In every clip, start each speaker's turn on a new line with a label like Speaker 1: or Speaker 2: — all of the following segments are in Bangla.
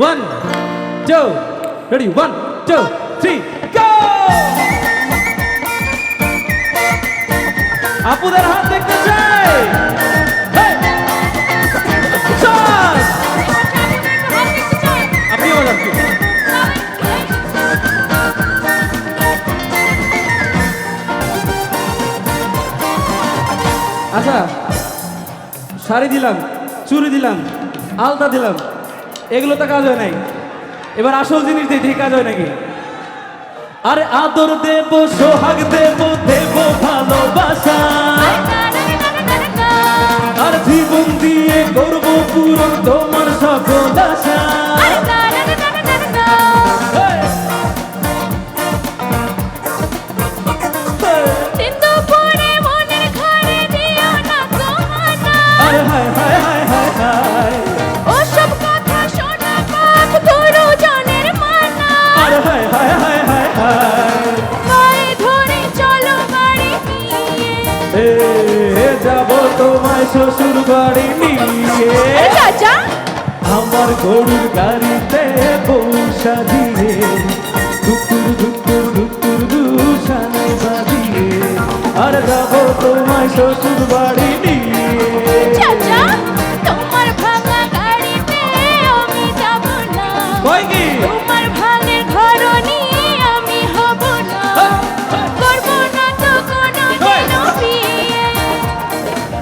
Speaker 1: One two ready one two three go আপুদের হাত দেখতে চাই! আপনিও বাজান আচ্ছা শাড়ি দিলাম, চুড়ি দিলাম, আলতা দিলাম। এগুলো তো কাজ হয় নাই। এবার আসল জিনিস দিয়ে কাজ হয় নাকি? আরে আদর দেব সোহাগ দেব দেব ভালোবাসা। আর জীবন দিয়ে করব পূরণ তোমার সকল আশা। হায় যাব তোমায় শ্বশুর বাড়ি নিয়ে
Speaker 2: চাচা
Speaker 1: আমার গরুর গাড়িতে পৌঁছা দিয়ে দুকুর দুকুর দুকুর দুসানে বাজিয়ে আর যাব তোমায় শ্বশুর বাড়ি নিয়ে।
Speaker 2: চাচা তোমার ভাঙা গাড়িতে আমি যাব না।
Speaker 1: কয় কি?
Speaker 2: তোমার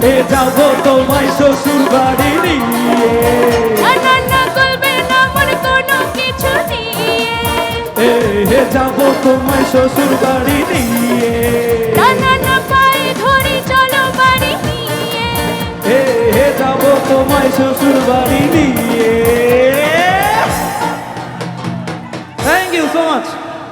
Speaker 1: এ যাব তোমায় শ্বশুর বাড়ি নিয়ে। যাব তোমায় শ্বশুর বাড়ি নিয়ে। যাব তোমায় শ্বশুর বাড়ি নিয়ে।